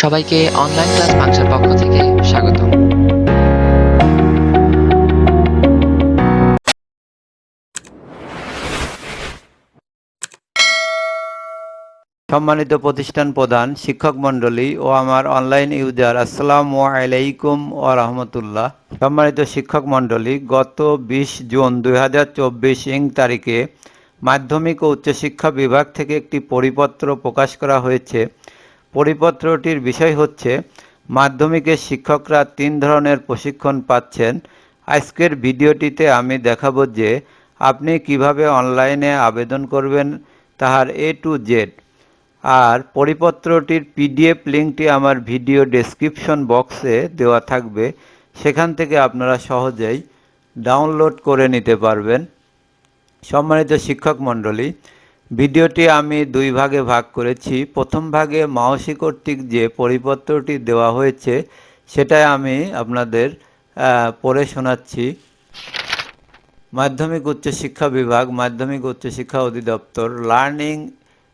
সবাইকে online class পাংশার পক্ষ থেকে স্বাগতম সম্মানিত প্রতিষ্ঠান প্রধান, শিক্ষক মণ্ডলী ও আমার অনলাইন ইউজার আসসালামু আলাইকুম ও রহমতুল্লাহ। সম্মানিত শিক্ষক মণ্ডলী, গত বিশ জুন দুই হাজার চব্বিশ ইং তারিখে মাধ্যমিক ও উচ্চশিক্ষা বিভাগ থেকে একটি পরিপত্র প্রকাশ করা হয়েছে। পরিপত্রটির বিষয় হচ্ছে মাধ্যমিকের শিক্ষকরা তিন ধরনের প্রশিক্ষণ পাচ্ছেন। আজকের ভিডিওটিতে আমি দেখাবো যে আপনি কীভাবে অনলাইনে আবেদন করবেন তাহার এ টু জেড আর পরিপত্রটির পিডিএফ লিঙ্কটি আমার ভিডিও ডেসক্রিপশন বক্সে দেওয়া থাকবে। সেখান থেকে আপনারা সহজেই ডাউনলোড করে নিতে পারবেন। সম্মানিত শিক্ষক মণ্ডলী ভিডিওটি আমি দুই ভাগে ভাগ করেছি। প্রথম ভাগে মাওসি কর্তৃক যে পরিপত্রটি দেওয়া হয়েছে, সেটাই আমি আপনাদের পড়ে শোনাচ্ছি। মাধ্যমিক উচ্চশিক্ষা বিভাগ, মাধ্যমিক উচ্চশিক্ষা অধিদপ্তর, learning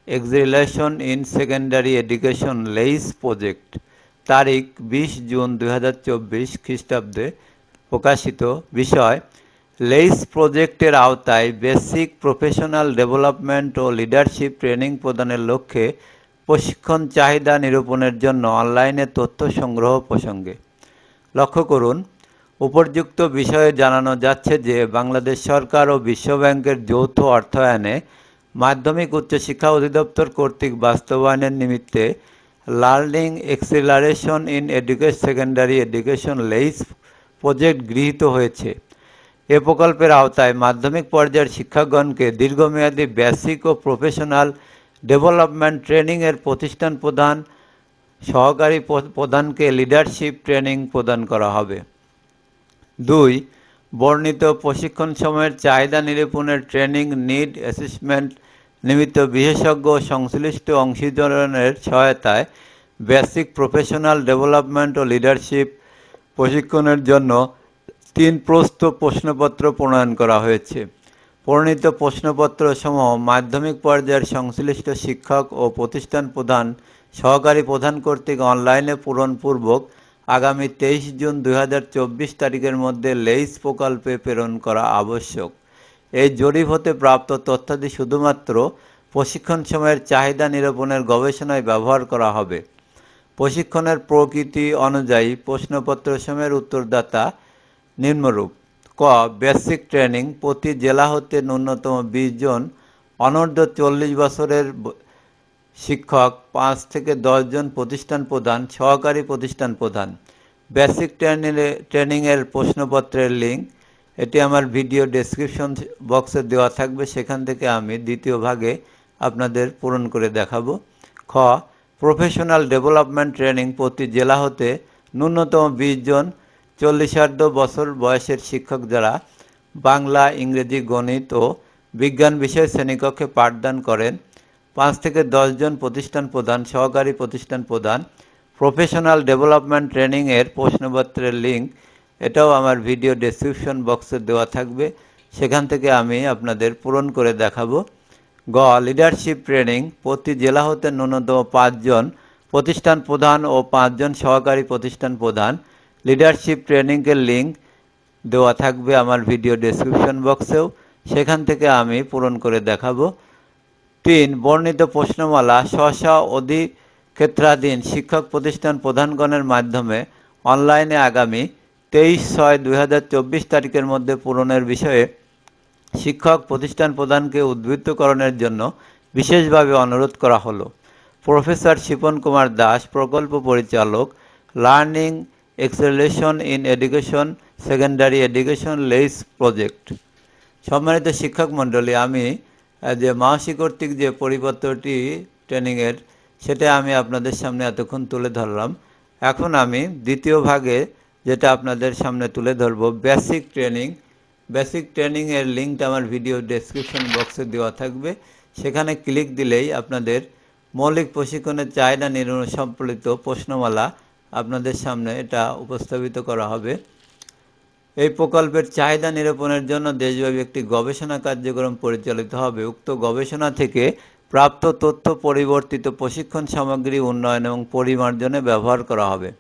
acceleration in secondary education, LAISE project. তারিখ বিশ জুন দুই হাজার চব্বিশ খ্রিস্টাব্দে প্রকাশিত বিষয়। লেইস প্রজেক্টের আওতায় বেসিক প্রফেশনাল ডেভেলপমেন্ট ও লিডারশিপ ট্রেনিং প্রদানের লক্ষ্যে প্রশিক্ষণ চাহিদা নিরূপণের জন্য অনলাইনে তথ্য সংগ্রহ প্রসঙ্গে। লক্ষ্য করুন উপর্যুক্ত বিষয়ে জানানো যাচ্ছে যে বাংলাদেশ সরকার ও বিশ্বব্যাংকের যৌথ অর্থায়নে মাধ্যমিক উচ্চশিক্ষা অধিদপ্তর কর্তৃক বাস্তবায়নের নিমিত্তে learning acceleration in education secondary education LAISE project গৃহীত হয়েছে। এ প্রকল্পের আওতায় মাধ্যমিক পর্যায়ের শিক্ষকগণকে দীর্ঘমেয়াদী বেসিক ও প্রফেশনাল ডেভেলপমেন্ট ট্রেনিংয়ের প্রতিষ্ঠান প্রদান, সহকারী প্রধানকে লিডারশিপ ট্রেনিং প্রদান করা হবে। দুই, বর্ণিত প্রশিক্ষণ সময়ের চাহিদা নিরূপণের ট্রেনিং নিড অ্যাসেসমেন্ট নিমিত্ত বিশেষজ্ঞ সংশ্লিষ্ট অংশীদারের সহায়তায় বেসিক প্রফেশনাল ডেভেলপমেন্ট ও লিডারশিপ প্রশিক্ষণের জন্য তিন প্রস্থ প্রশ্নপত্র প্রণয়ন করা হয়েছে। প্রণীত প্রশ্নপত্র সমূহ মাধ্যমিক পর্যায়ের সংশ্লিষ্ট শিক্ষক ও প্রতিষ্ঠান প্রধান সহকারী প্রধান কর্তৃক অনলাইনে পূরণপূর্বক আগামী তেইশ জুন দুই চব্বিশ তারিখের মধ্যে লেইস প্রকল্পে প্রেরণ করা আবশ্যক। এই জরিপ হতে প্রাপ্ত তথ্যাদি শুধুমাত্র প্রশিক্ষণ সময়ের চাহিদা নিরূপণের গবেষণায় ব্যবহার করা হবে। প্রশিক্ষণের প্রকৃতি অনুযায়ী প্রশ্নপত্র সময়ের উত্তরদাতা নিম্নরূপ। ক, বেসিক ট্রেনিং প্রতি জেলা হতে ন্যূনতম বিশ জন, অনূর্ধ্ব চল্লিশ বছরের শিক্ষক, পাঁচ থেকে জন প্রতিষ্ঠান প্রধান, সহকারী প্রতিষ্ঠান প্রধান। বেসিক ট্রেনিং ট্রেনিংয়ের প্রশ্নপত্রের লিঙ্ক, এটি আমার ভিডিও ডেসক্রিপশন বক্সে দেওয়া থাকবে, সেখান থেকে আমি দ্বিতীয় ভাগে আপনাদের পূরণ করে দেখাবো। খ, প্রফেশনাল ডেভেলপমেন্ট ট্রেনিং প্রতি জেলা হতে ন্যূনতম বিশ জন চল্লিশার্ধ বছর বয়সের শিক্ষক যারা বাংলা, ইংরেজি, গণিত ও বিজ্ঞান বিষয় শ্রেণীকক্ষে পাঠদান করেন, পাঁচ থেকে জন প্রতিষ্ঠান প্রধান, সহকারী প্রতিষ্ঠান প্রধান, প্রফেশনাল ডেভেলপমেন্ট ট্রেনিংয়ের প্রশ্নপত্রের লিঙ্ক এটাও আমার ভিডিও ডেসক্রিপশন বক্সে দেওয়া থাকবে। সেখান থেকে আমি আপনাদের পূরণ করে দেখাবো। গ, লিডারশিপ ট্রেনিং, প্রতি জেলা হতে ন্যূনতম পাঁচজন প্রতিষ্ঠান প্রধান ও পাঁচজন সহকারী প্রতিষ্ঠান প্রধান। লিডারশিপ ট্রেনিংয়ের লিঙ্ক দেওয়া থাকবে আমার ভিডিও ডেসক্রিপশন বক্সেও সেখান থেকে আমি পূরণ করে দেখাবো। তিন, বর্ণিত প্রশ্নমালা স্ব অধিক্ষেত্রাধীন শিক্ষক প্রতিষ্ঠান প্রধানগণের মাধ্যমে অনলাইনে আগামী তেইশ ছয় দুই তারিখের মধ্যে পূরণের বিষয়ে শিক্ষক প্রতিষ্ঠান প্রধানকে উদ্বৃত্তকরণের জন্য বিশেষভাবে অনুরোধ করা হলো। প্রফেসর শিপন কুমার দাস, প্রকল্প পরিচালক, learning acceleration in education secondary education LAISE project সম্মানিত শিক্ষক মণ্ডলী, আমি যে মাসি যে পরিপত্রটি ট্রেনিংয়ের সেটা আমি আপনাদের সামনে এতক্ষণ তুলে ধরলাম। এখন আমি দ্বিতীয় ভাগে যেটা আপনাদের সামনে তুলে ধরবো বেসিক ট্রেনিং বেসিক ট্রেনিংয়ের লিঙ্কটা আমার ভিডিও ডেসক্রিপশন বক্সে দেওয়া থাকবে। সেখানে ক্লিক দিলেই আপনাদের মৌলিক প্রশিক্ষণের চাহিদা নির্ণয় সম্পর্কিত প্রশ্নমালা আপনাদের সামনে এটা উপস্থাপিত করা হবে। এই প্রকল্পের চাহিদা নিরূপণের জন্য দেশব্যাপী একটি গবেষণা কার্যক্রম পরিচালিত হবে। উক্ত গবেষণা থেকে প্রাপ্ত তথ্য, পরিবর্তিত প্রশিক্ষণ সামগ্রী, উন্নয়ন এবং পরিমার্জনে ব্যবহার করা হবে।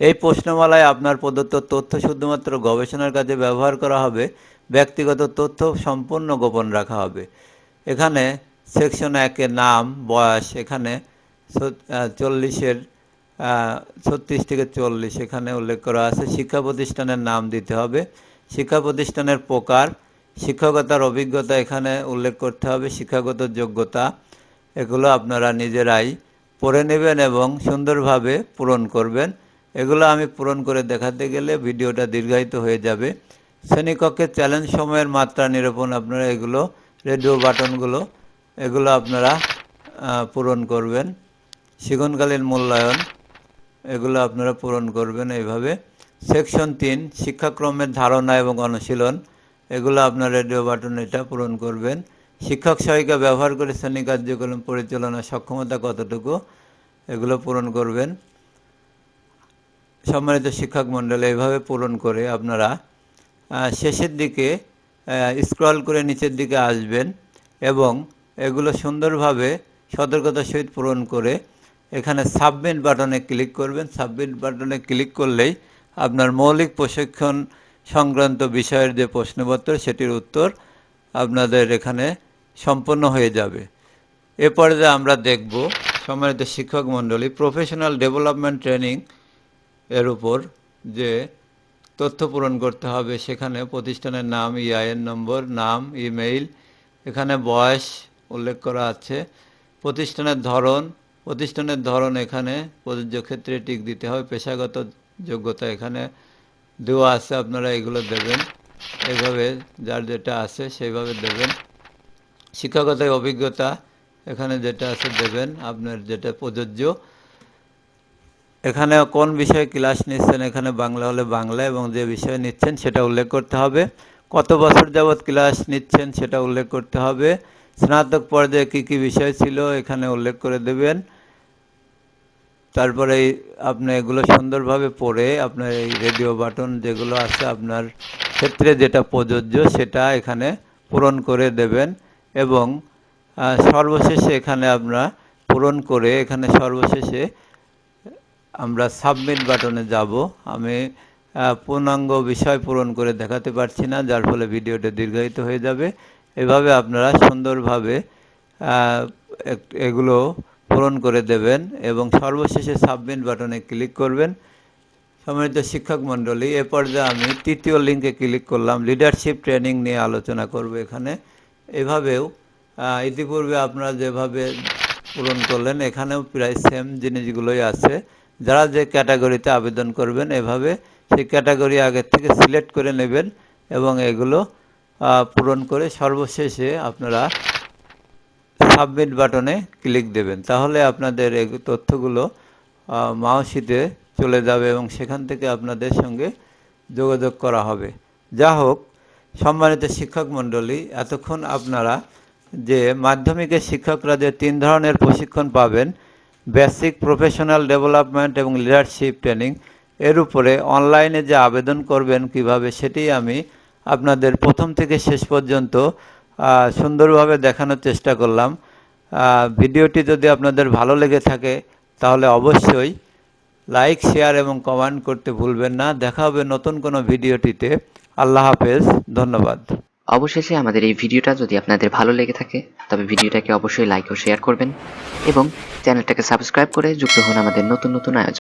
এই প্রশ্নমালায় আপনার প্রদত্ত তথ্য শুধুমাত্র গবেষণার কাজে ব্যবহার করা হবে, ব্যক্তিগত তথ্য সম্পূর্ণ গোপন রাখা হবে। এখানে সেকশন একের নাম, বয়স এখানে চল্লিশের ছত্রিশ থেকে চল্লিশ এখানে উল্লেখ করা আছে। শিক্ষা প্রতিষ্ঠানের নাম দিতে হবে। শিক্ষা প্রতিষ্ঠানের প্রকার, শিক্ষকতার অভিজ্ঞতা এখানে উল্লেখ করতে হবে। শিক্ষাগত যোগ্যতা এগুলো আপনারা নিজেরাই পড়ে নেবেন এবং সুন্দরভাবে পূরণ করবেন। এগুলো আমি পূরণ করে দেখাতে গেলে ভিডিওটা দীর্ঘায়িত হয়ে যাবে। শ্রেণীকক্ষে চ্যালেঞ্জ সময়ের মাত্রা নিরূপণ, আপনারা এগুলো রেডিও বাটনগুলো, এগুলো আপনারা পূরণ করবেন। শিক্ষণকালীন মূল্যায়ন। এগুলো আপনারা পূরণ করবেন এইভাবে। সেকশন তিন, শিক্ষাক্রমের ধারণা এবং অনুশীলন, এগুলো আপনার রেডিও বাটন এটা পূরণ করবেন। শিক্ষক সহায়িকা ব্যবহার করে শ্রেণি কার্যক্রম পরিচালনার সক্ষমতা কতটুকু, এগুলো পূরণ করবেন। সম্মানিত শিক্ষক মণ্ডলী, এইভাবে পূরণ করে আপনারা শেষের দিকে স্ক্রল করে নিচের দিকে আসবেন এবং এগুলো সুন্দরভাবে সতর্কতার সহিত পূরণ করে এখানে সাবমিট বাটনে ক্লিক করবেন। সাবমিট বাটনে ক্লিক করলেই আপনার মৌলিক প্রশিক্ষণ সংক্রান্ত বিষয়ের যে প্রশ্নপত্র, সেটির উত্তর আপনাদের এখানে সম্পন্ন হয়ে যাবে। এরপরে যে আমরা দেখব সম্মানিত শিক্ষক মণ্ডলী প্রফেশনাল ডেভেলপমেন্ট ট্রেনিং এর উপর যে তথ্য পূরণ করতে হবে, সেখানে প্রতিষ্ঠানের নাম ইআইএন নম্বর নাম ইমেইল এখানে বয়স উল্লেখ করা আছে, প্রতিষ্ঠানের ধরন প্রতিষ্ঠানের ধরন এখানে, প্রযোজ্য ক্ষেত্রে টিক দিতে হবে। পেশাগত যোগ্যতা এখানে দেওয়া আছে, আপনারা এগুলো দেবেন। এইভাবে যার যেটা আছে সেইভাবে দেবেন। শিক্ষাগত অভিজ্ঞতা এখানে যেটা আছে দেবেন, আপনার যেটা প্রযোজ্য। এখানে কোন বিষয়ে ক্লাস নিচ্ছেন, এখানে বাংলা হলে বাংলা এবং যে বিষয় নিচ্ছেন সেটা উল্লেখ করতে হবে। কত বছর যাবৎ ক্লাস নিচ্ছেন সেটা উল্লেখ করতে হবে। স্নাতক পর্যায়ে কী কী বিষয় ছিল এখানে উল্লেখ করে দেবেন। তারপরে আপনি এগুলো সুন্দরভাবে পড়ে আপনার এই রেডিও বাটন যেগুলো আছে আপনার ক্ষেত্রে যেটা প্রযোজ্য সেটা এখানে পূরণ করে দেবেন এবং সর্বশেষে এখানে আমরা পূরণ করে এখানে সর্বশেষে আমরা সাবমিট বাটনে যাব। আমি পূর্ণাঙ্গ বিষয় পূরণ করে দেখাতে পারছি না, যার ফলে ভিডিওটা দীর্ঘায়িত হয়ে যাবে। এভাবে আপনারা সুন্দরভাবে এগুলো পূরণ করে দেবেন এবং সর্বশেষে সাবমিট বাটনে ক্লিক করবেন। সম্মানিত শিক্ষক মণ্ডলী, এ পর্যায়ে আমি তৃতীয় লিঙ্কে ক্লিক করলাম। লিডারশিপ ট্রেনিং নিয়ে আলোচনা করব এখানে। এভাবেও ইতিপূর্বে আপনারা যেভাবে পূরণ করলেন, এখানেও প্রায় সেম জিনিসগুলোই আছে। যারা যে ক্যাটাগরিতে আবেদন করবেন, এভাবে সেই ক্যাটাগরি আগের থেকে সিলেক্ট করে নেবেন এবং এগুলো পূরণ করে সর্বশেষে আপনারা সাবমিট বাটনে ক্লিক দেবেন। তাহলে আপনাদের এই তথ্যগুলো মাউসিতে চলে যাবে এবং সেখান থেকে আপনাদের সঙ্গে যোগাযোগ করা হবে। যা হোক, সম্মানিত শিক্ষক মণ্ডলী, এতক্ষণ আপনারা যে মাধ্যমিকের শিক্ষকরা যে তিন ধরনের প্রশিক্ষণ পাবেন বেসিক প্রফেশনাল ডেভেলপমেন্ট এবং লিডারশিপ ট্রেনিং এর উপরে অনলাইনে যে আবেদন করবেন কীভাবে, সেটি আমি আপনাদের প্রথম থেকে শেষ পর্যন্ত সুন্দরভাবে দেখানোর চেষ্টা করলাম। ভিডিওটি যদি আপনাদের ভালো লেগে থাকে, তাহলে অবশ্যই লাইক, শেয়ার এবং কমেন্ট করতে ভুলবেন না। দেখা হবে নতুন কোনো ভিডিওটিতে। আল্লাহ হাফেজ। ধন্যবাদ। অবশেষে আমাদের এই ভিডিওটা যদি আপনাদের ভালো লেগে থাকে, তবে ভিডিওটাকে অবশ্যই লাইক ও শেয়ার করবেন এবং চ্যানেলটাকে সাবস্ক্রাইব করে যুক্ত হন আমাদের নতুন নতুন আয়োজন।